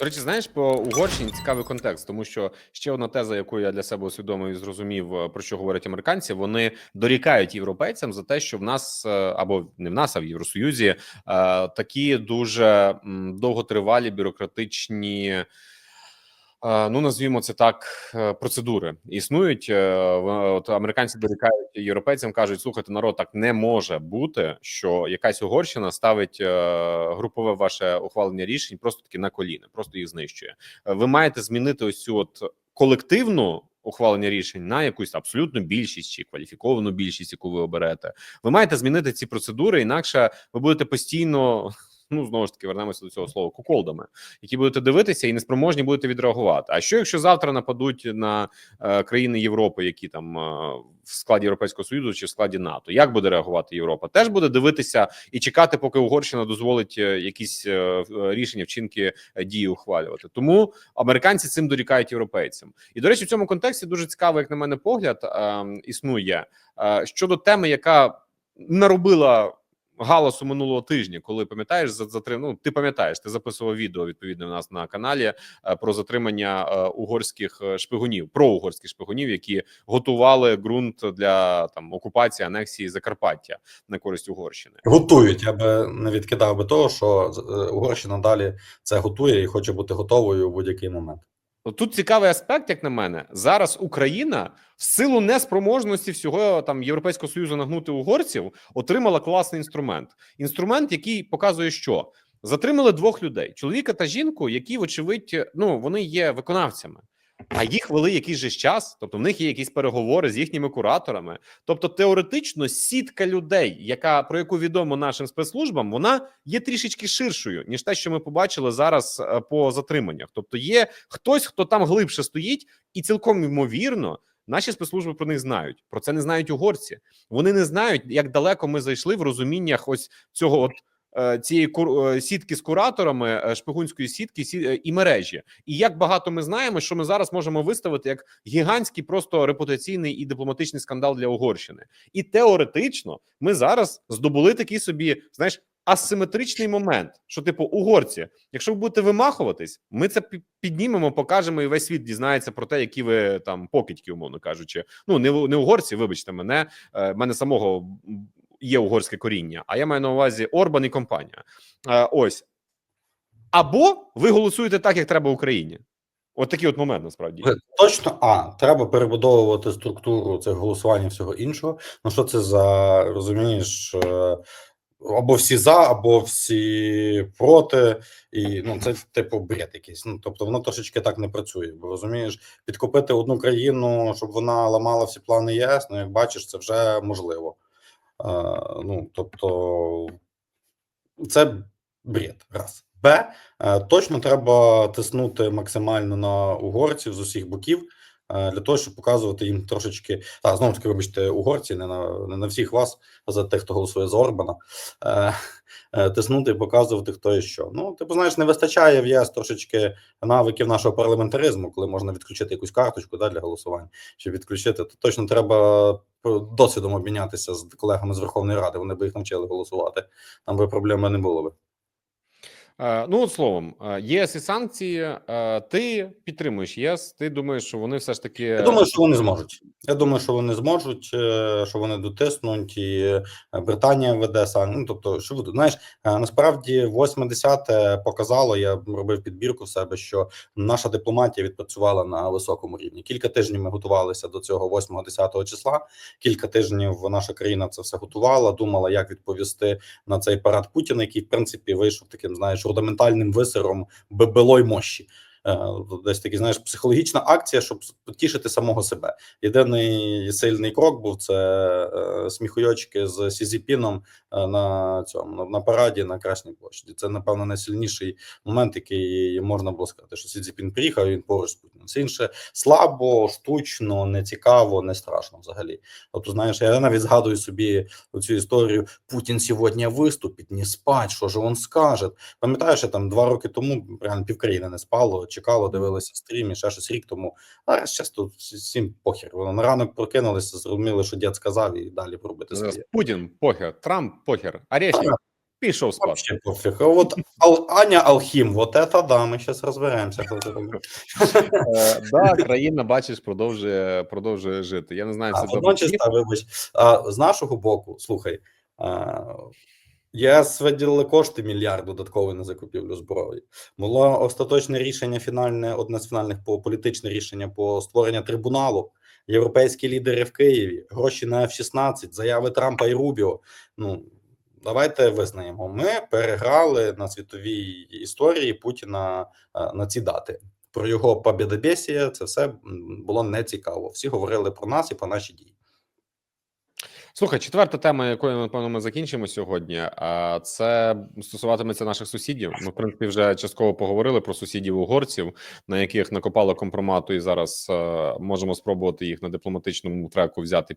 До речі, знаєш, по Угорщині цікавий контекст, тому що ще одна теза, яку я для себе усвідомив і зрозумів, е, про що говорять американці, вони дорікають європейцям за те, що в нас е, або не в нас, а в Євросоюзі е, такі дуже довготривалі бюрократичні. Е, Ну, назвімо це так, е, процедури існують. е, От американці дорікають європейцям, кажуть: слухайте, народ так не може бути, що якась Угорщина ставить групове ваше ухвалення рішень просто таки на коліна, просто їх знищує. Ви маєте змінити ось цю от колективну ухвалення рішень на якусь абсолютну більшість чи кваліфіковану більшість, яку ви оберете. Ви маєте змінити ці процедури, інакше ви будете постійно. Ну, знову ж таки, вернемося до цього слова куколдами, які будете дивитися і неспроможні будете відреагувати. А що якщо завтра нападуть на е, країни Європи, які там е, в складі Європейського союзу чи в складі НАТО? Як буде реагувати Європа? Теж буде дивитися і чекати, поки Угорщина дозволить е, якісь е, е, рішення, вчинки е, дії ухвалювати. Тому американці цим дорікають європейцям. І до речі, в цьому контексті дуже цікаво, як на мене, погляд е, існує е, щодо теми, яка наробила. Галасу минулого тижня, коли пам'ятаєш за затрим... ну, ти пам'ятаєш, ти записував відео відповідно у нас на каналі е, про затримання е, угорських е, шпигунів, проугорських шпигунів, які готували ґрунт для там окупації анексії Закарпаття на користь Угорщини. Готують. Я би не відкидав би того, що Угорщина далі це готує і хоче бути готовою у будь-який момент. Тут цікавий аспект, як на мене, зараз Україна в силу неспроможності всього там Європейського союзу нагнути угорців, отримала класний інструмент. Інструмент, який показує, що затримали двох людей: чоловіка та жінку, які, вочевидь, ну вони є виконавцями. А їх вели якийсь же час, тобто в них є якісь переговори з їхніми кураторами. Тобто, теоретично, сітка людей, яка про яку відомо нашим спецслужбам, вона є трішечки ширшою ніж те, що ми побачили зараз е, по затриманнях. Тобто, є хтось, хто там глибше стоїть, і цілком ймовірно. Наші спецслужби про них знають. Про це не знають угорці. Вони не знають, як далеко ми зайшли в розуміннях ось цього от цієї кур е, сітки з кураторами, е, шпигунської сітки сі- е, і мережі. І як багато ми знаємо, що ми зараз можемо виставити як гігантський, просто репутаційний і дипломатичний скандал для Угорщини. І теоретично ми зараз здобули такий собі, знаєш, асиметричний момент, що типу угорці, якщо ви будете вимахуватись, ми це піднімемо, покажемо, і весь світ дізнається про те, які ви там покидьки, умовно кажучи. Ну не не угорці, вибачте мене. е, мене самого є угорське коріння, а я маю на увазі Орбан і компанія. Е, ось або ви голосуєте так, як треба Україні. От такий от момент насправді. Точно, а треба перебудовувати структуру цих голосувань і всього іншого. Ну що це за розумієш? е, Або всі за, або всі проти, і ну це типу бред якийсь. Ну тобто воно трошечки так не працює. Бо розумієш, підкупити одну країну, щоб вона ламала всі плани ЄС. Ну як бачиш, це вже можливо. Ну тобто, це бред. Раз. Б. Е, Точно треба тиснути максимально на угорців з усіх боків для того, щоб показувати їм трошечки. А знову таки, вибачте, угорці, не на не на всіх вас, а за тих, хто голосує за Орбана. е, е, Тиснути показувати, хто і що. Ну, типу, знаєш, не вистачає в ЄС трошечки навиків нашого парламентаризму, коли можна відключити якусь карточку да, для голосування, щоб відключити, то точно треба е, досвідом обмінятися з колегами з Верховної Ради. Вони би їх навчили голосувати. Там би проблеми не було би. Е, Ну, от словом, е, ЄС і санкції. е, Ти підтримуєш ЄС. Ти думаєш, що вони все ж таки Я думаю, що вони зможуть. Я думаю, що вони зможуть, що вони дотиснуть, і Британія веде сам. Ну тобто, що? Знаєш, насправді 80-те показало. Я робив підбірку в себе, що наша дипломатія відпрацювала на високому рівні. Кілька тижнів ми готувалися до цього 8-10 числа. Кілька тижнів наша країна це все готувала, думала, як відповісти на цей парад Путіна, який в принципі вийшов таким, знаєш, рудиментальним висером бебелой мощі. Е, Десь такий, знаєш, психологічна акція, щоб потішити самого себе. Єдиний сильний крок був це е, сміхуйочки з Сізіпіном е, на цьому на, параді на Красній площаді. Це напевно найсильніший момент, який можна було сказати, що Сізіпін приїхав. Він поруч з Путіним. Все інше слабо, штучно, нецікаво, не страшно взагалі. Тобто, знаєш, я навіть згадую собі цю історію. Путін сьогодні виступить, не спать, що ж він скаже. Пам'ятаєш, що там два роки тому реально півкраїни не спало, чекало, дивилося стрім і ще щось рік тому. А зараз тут всім похер. Воно на ранок прокинулися, зрозуміли, що дід сказав, і далі робити Зараз своє. Путін похер, Трамп похер, Орешник. Пішов спати. Пофіг. От Ал, Аня Алхім, вот это да, ми зараз розберемося. Це. Е, да, країна, бачиш, продовжує продовжує жити. Я не знаю, це добре. водночас, вибач, з нашого боку, слухай, ЄС виділили кошти мільярд додатково на закупівлю зброї. Було остаточне рішення, фінальне, одне з фінальних по політичне рішення по створення трибуналу. Європейські лідери в Києві, гроші на F-16, заяви Трампа і Рубіо. Ну давайте визнаємо. Ми переграли на світовій історії Путіна на ці дати. Про його побєдобєсія це все було нецікаво. Всі говорили про нас і про наші дії. Слухай, четверта тема, якою напевно ми закінчимо сьогодні. Це стосуватиметься наших сусідів. Ми в принципі вже частково поговорили про сусідів угорців, на яких накопало компромату, і зараз е, можемо спробувати їх на дипломатичному треку взяти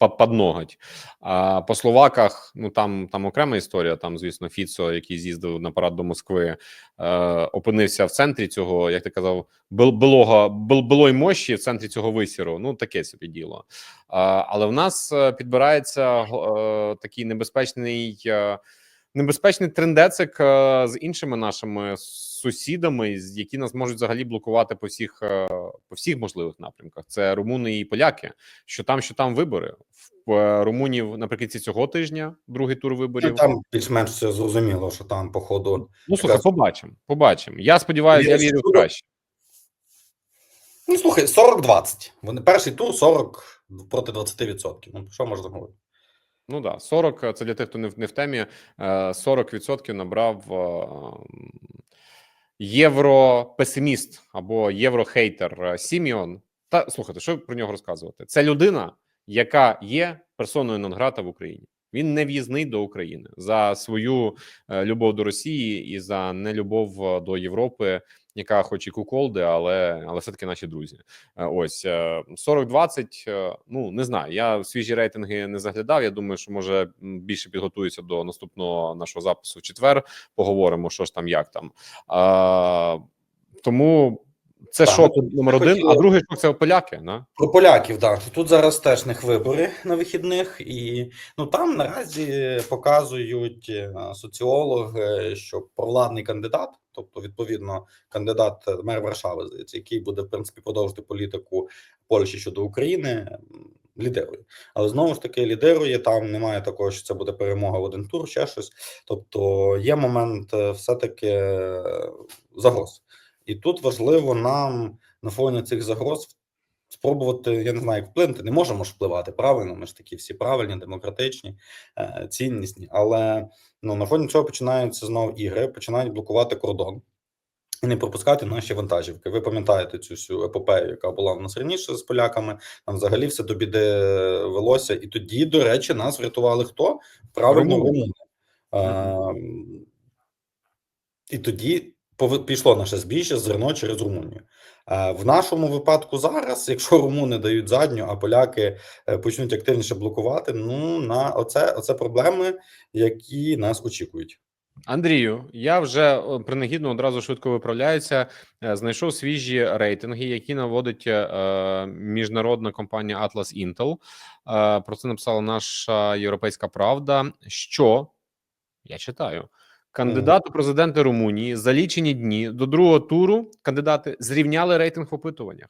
по- під ноготь. А по словаках, ну там там окрема історія. Там, звісно, Фіцо, який з'їздив на парад до Москви, е, опинився в центрі цього, як ти казав, бил- билої мощі в центрі цього висіру. Ну таке собі діло. А, Але в нас е, підбирається е, такий небезпечний. е, Небезпечний трендецик е, з іншими нашими сусідами, які нас можуть взагалі блокувати по всіх е, по всіх можливих напрямках. Це румуни і поляки. Що там, що там вибори в е, Румунів наприкінці цього тижня, другий тур виборів. Ну, там більш-менш все зрозуміло, що там, по ходу, Ну слухай, якраз- побачимо. Побачимо. Я сподіваюся, я вірю в що- краще. ну слухай, 40-20. Вони перший тур 40 проти 20%. Ну, що можна говорити? Ну да, 40 – це для тих, хто не в, не в темі. е, 40% набрав е, європесиміст або єврохейтер е, Сіміон. Та слухайте, що про нього розказувати? Це людина, яка є персоною Нонграта в Україні. Він не в'їзний до України за свою е, любов до Росії і за нелюбов е, до Європи, яка хоч і куколди, але але все таки наші друзі. Е, Ось е, 40-20, е, Ну не знаю. Я свіжі рейтинги не заглядав. Я думаю, що може більше підготуюся до наступного нашого запису в четвер. Поговоримо, що ж там, як там. А, тому це Так, шок номер один. хотіли- А другий шок це поляки. Да? Про поляків, так. Тут зараз теж них вибори на вихідних, і ну там наразі показують е, соціологи, що провладний кандидат, тобто відповідно кандидат е, мер Варшави, який буде в принципі продовжити політику Польщі щодо України. м, Лідирує, але знову ж таки лідирує. Там немає такого, що це буде перемога в один тур, ще щось. Тобто є момент е, все-таки е, загроз, і тут важливо нам на фоні цих загроз спробувати, я не знаю, як вплинути. Не можемо ж впливати правильно. Ми ж такі всі правильні, демократичні, е, ціннісні. Але ну на фоні цього починаються знову ігри, починають блокувати кордон. І не пропускати наші вантажівки. Ви пам'ятаєте цю всю епопею, яка була в нас раніше з поляками. Там взагалі все до біди велося. І тоді, до речі, нас врятували хто? Правильно, Румуни. румуни. Е, і тоді пішло наше збіжжя зерно через Румунію. Е, В нашому випадку зараз, якщо румуни дають задню, а поляки е, почнуть активніше блокувати, ну на оце, оце проблеми, які нас очікують. Андрію, я вже е, принагідно одразу швидко виправляюся. Знайшов свіжі рейтинги, які наводить е, міжнародна компанія Atlas Intel. Е, про це написала наша європейська правда. Що я читаю. Кандидат у президенти Румунії за лічені дні до другого туру кандидати зрівняли рейтинг в опитуваннях.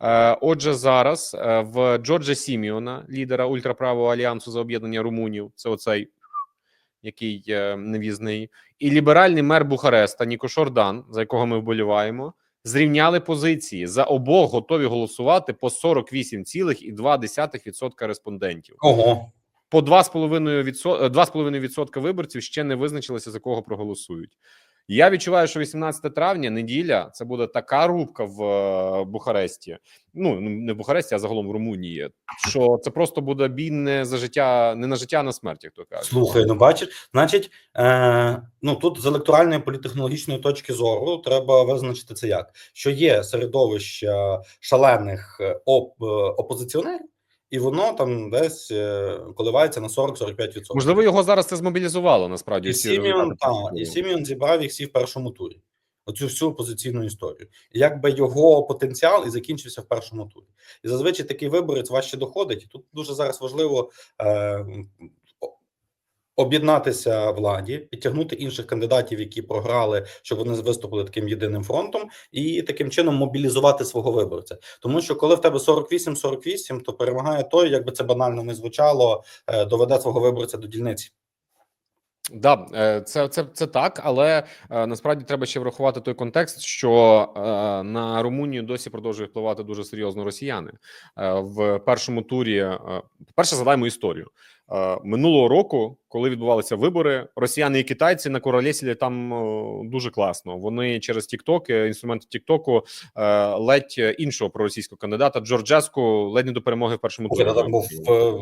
Е, Отже, зараз е, в Джорджа Сіміона, лідера ультраправого альянсу за об'єднання румунів, це оцей який е, нев'їзний, і ліберальний мер Бухареста Ніко Шордан, за якого ми вболіваємо, зрівняли позиції за обох готові голосувати по 48,2% респондентів. Ого, По 2,5%, відсо- е, 2,5% виборців ще не визначилися за кого проголосують. Я відчуваю, що 18 травня, неділя, це буде така рубка в е, Бухаресті. Ну не в Бухаресті, а загалом в Румунії. Що це просто буде бій не за життя, не на життя, а на смерть, як то кажуть. слухай, ну бачиш, значить, е, ну тут з електоральної політехнологічної точки зору треба визначити це як: що є середовище шалених е, оп, опозиціонерів, і воно там десь е, коливається на 40-45%. Можливо, його зараз це змобілізувало насправді. І Сіміон, і зібрав їх всі в першому турі. Оцю всю опозиційну історію. Якби його потенціал і закінчився в першому турі. І зазвичай такий виборець важче доходить. І Тут дуже зараз важливо е, об'єднатися владі, підтягнути інших кандидатів, які програли, щоб вони виступили таким єдиним фронтом, і таким чином мобілізувати свого виборця. Тому що коли в тебе 48-48, то перемагає той, якби це банально не звучало, е, доведе свого виборця до дільниці. Да, е, це, це, це так, але е, насправді треба ще врахувати той контекст, що на Румунію досі продовжують впливати дуже серйозно росіяни в першому турі. е, Перше згадаємо історію минулого року, коли відбувалися вибори, росіяни і китайці на королесілі там е, дуже класно. Вони через TikTok, е, інструменти Тіктоку ледь іншого проросійського кандидата Джорджеску ледь не до перемоги в першому турі. Там був е,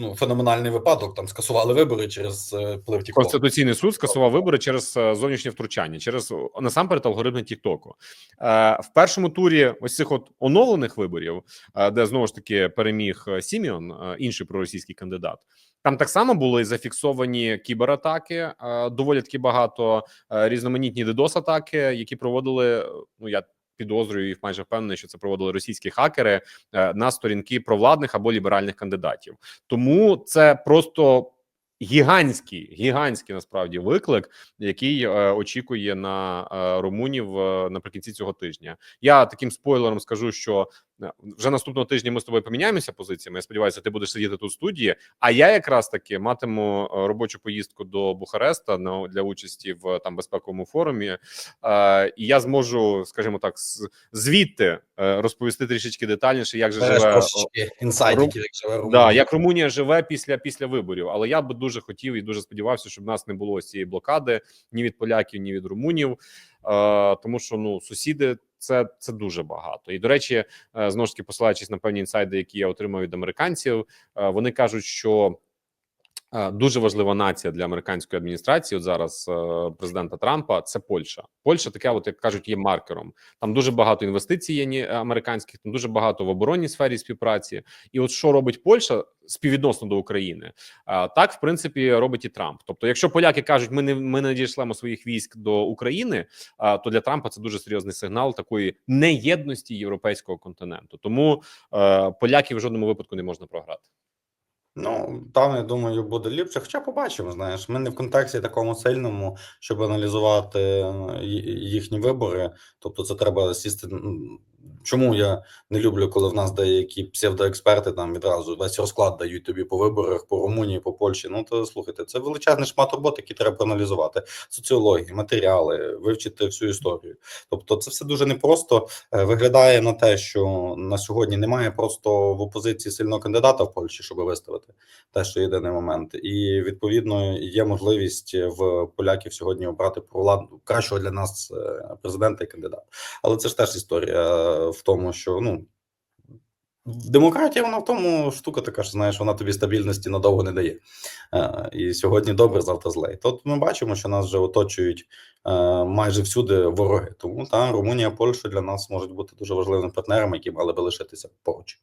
ну, феноменальний випадок. Там скасували вибори через е, вплив TikTok. Конституційний суд скасував вибори через е, зовнішнє втручання, через насамперед алгоритми Тіктоку. Е, в першому турі ось цих от оновлених виборів, е, де знову ж таки переміг е, Сіміон, е, інший проросійський кандидат. Там так само були зафіксовані кібератаки, е, доволі таки багато е, різноманітні DDoS-атаки, які проводили. е, Ну я підозрюю і майже впевнений, що це проводили російські хакери на сторінки провладних або ліберальних кандидатів. Тому це просто гігантський, гігантський насправді виклик, який очікує на румунів наприкінці цього тижня. Я таким спойлером скажу, що вже наступного тижня ми з тобою поміняємося позиціями. Я сподіваюся, ти будеш сидіти тут в студії. А я якраз таки матиму е, робочу поїздку до Бухареста на для участі в там безпековому форумі. Е, і я зможу, скажімо так, звідти е, розповісти трішечки детальніше, як же Береш живе трошечки інсайдики, як живе Румунія. Да, як Румунія живе після після виборів, але я би дуже хотів і дуже сподівався, щоб в нас не було цієї блокади ні від поляків, ні від румунів, е, тому що ну сусіди. Це це дуже багато, і до речі, е, знову ж таки посилаючись на певні інсайди, які я отримав від американців, е, вони кажуть, що дуже важлива нація для американської адміністрації. От зараз е, президента Трампа це Польща. Польща таке, от як кажуть, є маркером. Там дуже багато інвестицій є американських, там дуже багато в оборонній сфері співпраці. І от що робить Польща співвідносно до України, так в принципі робить і Трамп. Тобто, якщо поляки кажуть, ми не ми не дійшлемо своїх військ до України, то для Трампа це дуже серйозний сигнал такої неєдності європейського континенту. Тому е, поляків в жодному випадку не можна програти. Ну там я думаю, буде ліпше. Хоча побачимо. Знаєш, ми не в контексті такому сильному, щоб аналізувати е, їхні вибори. Тобто, це треба сісти. Чому я не люблю, коли в нас деякі псевдоексперти там відразу весь розклад дають тобі по виборах, по Румунії, по Польщі. Ну то слухайте, це величезний шмат роботи, який треба проаналізувати. Соціології, матеріали, вивчити всю історію. Тобто, це все дуже непросто. Е, Виглядає на те, що на сьогодні немає просто в опозиції сильного кандидата в Польщі, щоб виставити те, що єдиний момент, і відповідно є можливість в поляків сьогодні обрати провладну кращого для нас е, президента і кандидата. Але це ж теж історія в тому, що ну. Демократія, вона в тому штука така, що знаєш, вона тобі стабільності надовго не дає. Е, І сьогодні добре, завтра зле. Тут ми бачимо, що нас вже оточують е, майже всюди вороги. Тому та Румунія, Польща для нас можуть бути дуже важливими партнерами, які мали би лишитися поруч.